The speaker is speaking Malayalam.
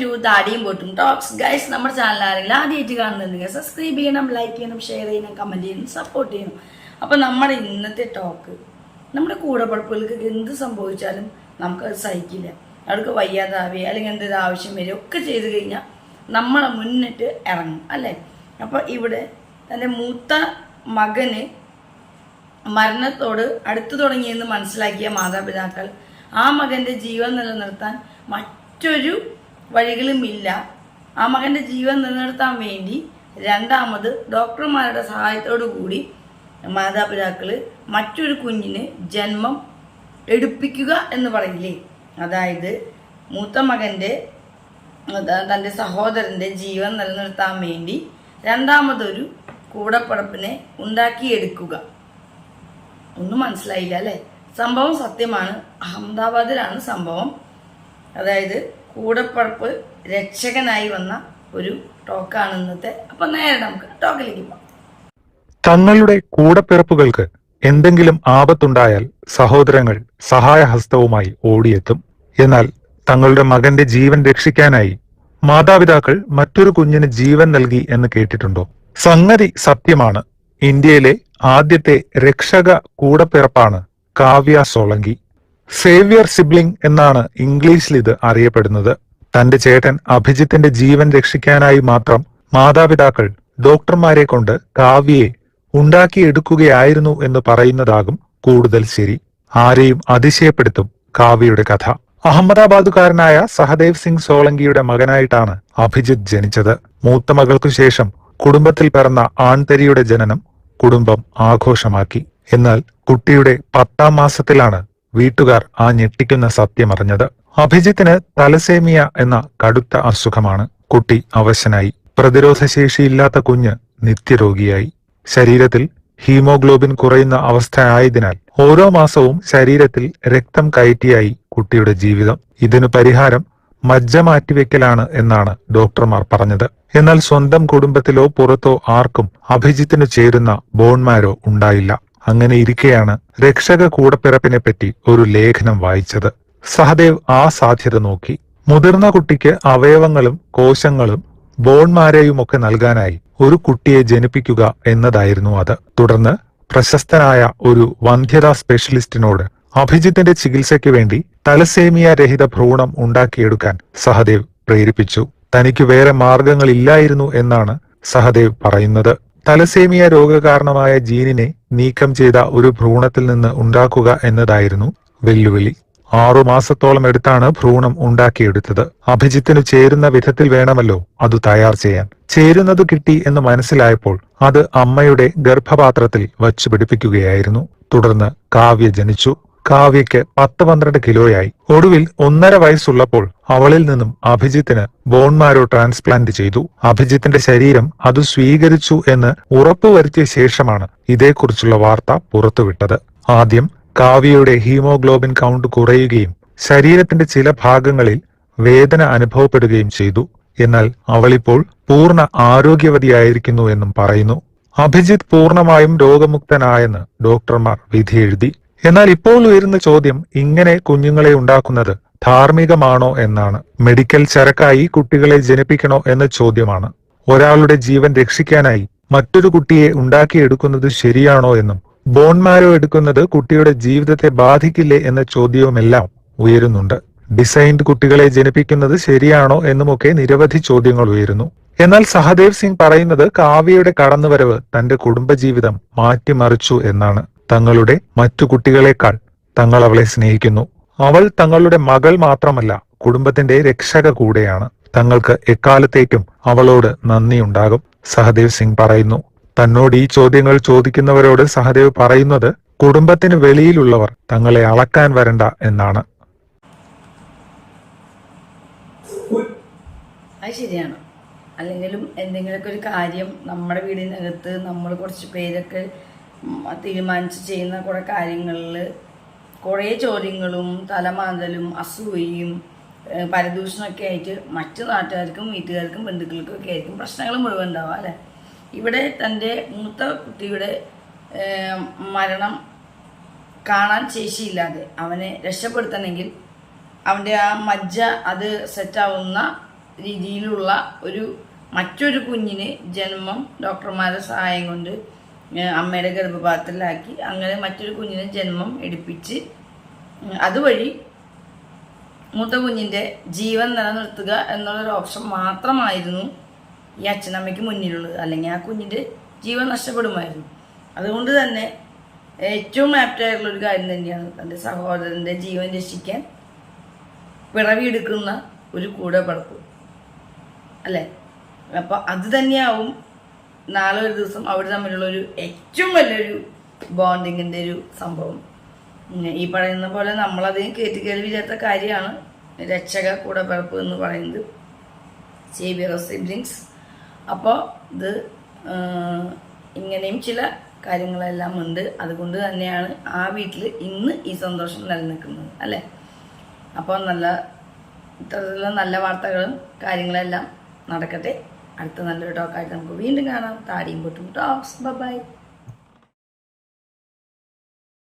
ടു താടിയും പൊട്ടും ടോക്സ് ഗൈസ് നമ്മുടെ ചാനൽ ആരെങ്കിലും ആദ്യമായിട്ട് കാണുന്നുണ്ടെങ്കിൽ സബ്സ്ക്രൈബ് ചെയ്യണം ലൈക്ക് ചെയ്യണം ഷെയർ ചെയ്യണം കമന്റ് ചെയ്യണം സപ്പോർട്ട് ചെയ്യണം. അപ്പോൾ നമ്മുടെ ഇന്നത്തെ ടോക്ക് നമ്മുടെ കൂടപ്പുറപ്പുകൾക്ക് എന്ത് സംഭവിച്ചാലും നമുക്കത് സഹിക്കില്ല. അവർക്ക് വയ്യാതാവേ അല്ലെങ്കിൽ എന്തൊരു ആവശ്യം വരിക ഒക്കെ ചെയ്ത് കഴിഞ്ഞാൽ നമ്മളെ മുന്നിട്ട് ഇറങ്ങും അല്ലേ? അപ്പോൾ ഇവിടെ തന്റെ മൂത്ത മകന് മരണത്തോട് അടുത്തു തുടങ്ങിയെന്ന് മനസ്സിലാക്കിയ മാതാപിതാക്കൾ ആ മകന്റെ ജീവൻ നിലനിർത്താൻ മറ്റൊരു വഴികളുമില്ല. ആ മകന്റെ ജീവൻ നിലനിർത്താൻ വേണ്ടി രണ്ടാമത് ഡോക്ടർമാരുടെ സഹായത്തോടു കൂടി മാതാപിതാക്കൾ മറ്റൊരു കുഞ്ഞിന് ജന്മം എടുപ്പിക്കുക എന്ന് പറയില്ലേ? അതായത് മൂത്ത മകന്റെ തന്റെ സഹോദരന്റെ ജീവൻ നിലനിർത്താൻ വേണ്ടി രണ്ടാമതൊരു കൂടപ്പടപ്പിനെ ഉണ്ടാക്കിയെടുക്കുക. ഒന്നും മനസ്സിലായില്ല അല്ലേ? സംഭവം സത്യമാണ്. അഹമ്മദാബാദിലാണ് സംഭവം. അതായത് കൂടപ്പറപ്പ് രക്ഷകനായി വന്ന ഒരു ടോക്കാണ് ഇന്നത്തെ. അപ്പം നേരെ നമുക്ക് ടോക്കിലേക്ക് പോകാം തങ്ങളുടെ കൂടപ്പിറപ്പുകൾക്ക് എന്തെങ്കിലും ആപത്തുണ്ടായാൽ സഹോദരങ്ങൾ സഹായഹസ്തവുമായി ഓടിയെത്തും. എന്നാൽ തങ്ങളുടെ മകന്റെ ജീവൻ രക്ഷിക്കാനായി മാതാപിതാക്കൾ മറ്റൊരു കുഞ്ഞിന് ജീവൻ നൽകി എന്ന് കേട്ടിട്ടുണ്ടോ? സംഗതി സത്യമാണ്. ഇന്ത്യയിലെ ആദ്യത്തെ രക്ഷക കൂടപ്പിറപ്പാണ് കാവ്യ സോളങ്കി. സേവ്യർ സിബ്ലിംഗ് എന്നാണ് ഇംഗ്ലീഷിൽ ഇത് അറിയപ്പെടുന്നത്. തന്റെ ചേട്ടൻ അഭിജിത്തിന്റെ ജീവൻ രക്ഷിക്കാനായി മാത്രം മാതാപിതാക്കൾ ഡോക്ടർമാരെ കൊണ്ട് കാവ്യയെ ഉണ്ടാക്കിയെടുക്കുകയായിരുന്നു എന്ന് പറയുന്നതാകും കൂടുതൽ ശരി. ആരെയും അതിശയപ്പെടുത്തും കാവ്യയുടെ കഥ. അഹമ്മദാബാദുകാരനായ സഹദേവ് സിംഗ് സോളങ്കിയുടെ മകനായിട്ടാണ് അഭിജിത്ത് ജനിച്ചത്. മൂത്ത മകൾക്കു ശേഷം കുടുംബത്തിൽ പിറന്ന ആൺതരിയുടെ ജനനം കുടുംബം ആഘോഷമാക്കി. എന്നാൽ കുട്ടിയുടെ പത്താം മാസത്തിലാണ് വീട്ടുകാർ ആ ഞെട്ടിക്കുന്ന സത്യമറിഞ്ഞത് അഭിജിത്തിന് തലസേമിയ എന്ന കടുത്ത അസുഖമാണ്. കുട്ടി അവശനായി. പ്രതിരോധശേഷിയില്ലാത്ത കുഞ്ഞ് നിത്യരോഗിയായി. ശരീരത്തിൽ ഹീമോഗ്ലോബിൻ കുറയുന്ന അവസ്ഥയായതിനാൽ ഓരോ മാസവും ശരീരത്തിൽ രക്തം കയറ്റിയായി കുട്ടിയുടെ ജീവിതം. ഇതിനു പരിഹാരം മജ്ജ മാറ്റിവെക്കലാണ് എന്നാണ് ഡോക്ടർമാർ പറഞ്ഞത്. എന്നാൽ സ്വന്തം കുടുംബത്തിലോ പുറത്തോ ആർക്കും അഭിജിത്തിനു ചേരുന്ന ബോൺമാരോ ഉണ്ടായില്ല. അങ്ങനെ ഇരിക്കെയാണ് രക്ഷക കൂടപ്പിറപ്പിനെ പറ്റി ഒരു ലേഖനം വായിച്ചത്. സഹദേവ് ആ സാധ്യത നോക്കി. മുതിർന്ന കുട്ടിക്ക് അവയവങ്ങളും കോശങ്ങളും ബോൺമാരെയുമൊക്കെ നൽകാനായി ഒരു കുട്ടിയെ ജനിപ്പിക്കുക എന്നതായിരുന്നു അത്. തുടർന്ന് പ്രശസ്തനായ ഒരു വന്ധ്യതാ സ്പെഷ്യലിസ്റ്റിനോട് അഭിജിത്തിന്റെ ചികിത്സയ്ക്ക് വേണ്ടി തലസേമിയ രഹിത ഭ്രൂണം ഉണ്ടാക്കിയെടുക്കാൻ സഹദേവ് പ്രേരിപ്പിച്ചു. തനിക്ക് വേറെ മാർഗങ്ങളില്ലായിരുന്നു എന്നാണ് സഹദേവ് പറയുന്നത്. തലസേമിയ രോഗകാരണമായ ജീനിനെ നീക്കം ചെയ്ത ഒരു ഭ്രൂണത്തിൽ നിന്ന് ഉണ്ടാക്കുക എന്നതായിരുന്നു വെല്ലുവിളി. ആറു മാസത്തോളം എടുത്താണ് ഭ്രൂണം ഉണ്ടാക്കിയെടുത്തത്. അഭിജിത്തിനു ചേരുന്ന വിധത്തിൽ വേണമല്ലോ അത് തയ്യാർ ചെയ്യാൻ. ചേരുന്നത് കിട്ടി എന്ന് മനസ്സിലായപ്പോൾ അത് അമ്മയുടെ ഗർഭപാത്രത്തിൽ വച്ചു പിടിപ്പിക്കുകയായിരുന്നു. തുടർന്ന് കാവ്യ ജനിച്ചു. കാവ്യയ്ക്ക് പത്ത് പന്ത്രണ്ട് കിലോയായി. ഒടുവിൽ ഒന്നര വയസ്സുള്ളപ്പോൾ അവളിൽ നിന്നും അഭിജിത്തിന് ബോൺമാരോ ട്രാൻസ്പ്ലാന്റ് ചെയ്തു. അഭിജിത്തിന്റെ ശരീരം അത് സ്വീകരിച്ചു എന്ന് ഉറപ്പുവരുത്തിയ ശേഷമാണ് ഇതേക്കുറിച്ചുള്ള വാർത്ത പുറത്തുവിട്ടത്. ആദ്യം കാവ്യയുടെ ഹീമോഗ്ലോബിൻ കൗണ്ട് കുറയുകയും ശരീരത്തിന്റെ ചില ഭാഗങ്ങളിൽ വേദന അനുഭവപ്പെടുകയും ചെയ്തു. എന്നാൽ അവളിപ്പോൾ പൂർണ ആരോഗ്യവതിയായിരിക്കുന്നു എന്നും പറയുന്നു. അഭിജിത്ത് പൂർണമായും രോഗമുക്തനായെന്ന് ഡോക്ടർമാർ വിധിയെഴുതി. എന്നാൽ ഇപ്പോൾ ഉയരുന്ന ചോദ്യം ഇങ്ങനെ കുഞ്ഞുങ്ങളെ ഉണ്ടാക്കുന്നത് ധാർമ്മികമാണോ എന്നാണ്. മെഡിക്കൽ ചരക്കായി കുട്ടികളെ ജനിപ്പിക്കണോ എന്ന ചോദ്യമാണ്. ഒരാളുടെ ജീവൻ രക്ഷിക്കാനായി മറ്റൊരു കുട്ടിയെ ഉണ്ടാക്കിയെടുക്കുന്നത് ശരിയാണോ എന്നും ബോൺമാരോ എടുക്കുന്നത് കുട്ടിയുടെ ജീവിതത്തെ ബാധിക്കില്ലേ എന്ന ചോദ്യവുമെല്ലാം ഉയരുന്നുണ്ട്. ഡിസൈൻഡ് കുട്ടികളെ ജനിപ്പിക്കുന്നത് ശരിയാണോ എന്നുമൊക്കെ നിരവധി ചോദ്യങ്ങൾ ഉയരുന്നു. എന്നാൽ സഹദേവ് സിംഗ് പറയുന്നത് കാവ്യയുടെ കടന്നുവരവ് തന്റെ കുടുംബജീവിതം മാറ്റിമറിച്ചു എന്നാണ്. തങ്ങളുടെ മറ്റു കുട്ടികളെക്കാൾ തങ്ങൾ അവളെ സ്നേഹിക്കുന്നു. അവൾ തങ്ങളുടെ മകൾ മാത്രമല്ല കുടുംബത്തിന്റെ രക്ഷക കൂടെയാണ്. തങ്ങൾക്ക് എക്കാലത്തേക്കും അവളോട് നന്ദിയുണ്ടാകും സഹദേവ് സിംഗ് പറയുന്നു. തന്നോട് ഈ ചോദ്യങ്ങൾ ചോദിക്കുന്നവരോട് സഹദേവ് പറയുന്നത് കുടുംബത്തിന് വെളിയിലുള്ളവർ തങ്ങളെ അളക്കാൻ വരണ്ട എന്നാണ്. ശരിയാണ്. അല്ലെങ്കിലും എന്തെങ്കിലുമൊക്കെ ഒരു കാര്യം നമ്മുടെ വീടിനകത്ത് നമ്മൾ കുറച്ച് പേരൊക്കെ തീരുമാനിച്ച് ചെയ്യുന്ന കുറേ കാര്യങ്ങളിൽ കുറേ ചോദ്യങ്ങളും തലമാന്തലും അസൂയയും പരദൂഷണമൊക്കെ ആയിട്ട് മറ്റു നാട്ടുകാർക്കും വീട്ടുകാർക്കും ബന്ധുക്കൾക്കും ഒക്കെ ആയിരിക്കും പ്രശ്നങ്ങൾ മുഴുവൻ ഉണ്ടാവുക അല്ലേ? ഇവിടെ തന്റെ മൂത്ത കുട്ടിയുടെ മരണം കാണാൻ ശേഷിയില്ലാതെ അവനെ രക്ഷപ്പെടുത്തണമെങ്കിൽ അവന്റെ ആ മജ്ജ അത് സെറ്റാവുന്ന രീതിയിലുള്ള ഒരു മറ്റൊരു കുഞ്ഞിന് ജന്മം ഡോക്ടർമാരുടെ സഹായം കൊണ്ട് അമ്മയുടെ ഗർഭപാത്രത്തിലാക്കി അങ്ങനെ മറ്റൊരു കുഞ്ഞിന് ജന്മം എടുപ്പിച്ച് അതുവഴി മൂത്ത കുഞ്ഞിന്റെ ജീവൻ നിലനിർത്തുക എന്നുള്ളൊരു ഓപ്ഷൻ മാത്രമായിരുന്നു ഈ അച്ഛനമ്മയ്ക്ക് മുന്നിലുള്ളത്. അല്ലെങ്കിൽ ആ കുഞ്ഞിന്റെ ജീവൻ നഷ്ടപ്പെടുമായിരുന്നു. അതുകൊണ്ട് തന്നെ ഏറ്റവും ആപ്റ്റായിട്ടുള്ള ഒരു കാര്യം തന്നെയാണ് തന്റെ സഹോദരന്റെ ജീവൻ രക്ഷിക്കാൻ പിറവിയെടുക്കുന്ന ഒരു കൂടെപ്പിറപ്പ്. അല്ലേ? അപ്പോൾ അത് തന്നെയാവും നാളെ ഒരു ദിവസം അവർ തമ്മിലുള്ള ഒരു ഏറ്റവും വലിയൊരു ബോണ്ടിങ്ങിന്റെ ഒരു സംഭവം. ഈ പറയുന്ന പോലെ നമ്മളധികം കേട്ട് കേൾവിയില്ലാത്ത കാര്യമാണ്. രക്ഷക കൂടെപ്പിറപ്പ് എന്ന് പറയുന്നത്. സേവിയർ ഓഫ് സിബ്ലിങ്സ് അപ്പോൾ ഇത് ഇങ്ങനെയും ചില കാര്യങ്ങളെല്ലാം ഉണ്ട്. അതുകൊണ്ട് തന്നെയാണ് ആ വീട്ടിൽ ഇന്ന് ഈ സന്തോഷം നിലനിൽക്കുന്നത് അല്ലേ? അപ്പോൾ നല്ല ഇത്തരത്തിലുള്ള നല്ല വാർത്തകളും കാര്യങ്ങളെല്ലാം നടക്കട്ടെ. അടുത്ത നല്ലൊരു ടോക്കായിട്ട് നമുക്ക് വീണ്ടും കാണാം. താടിയും പൊട്ടും ടോക്സ് ബൈ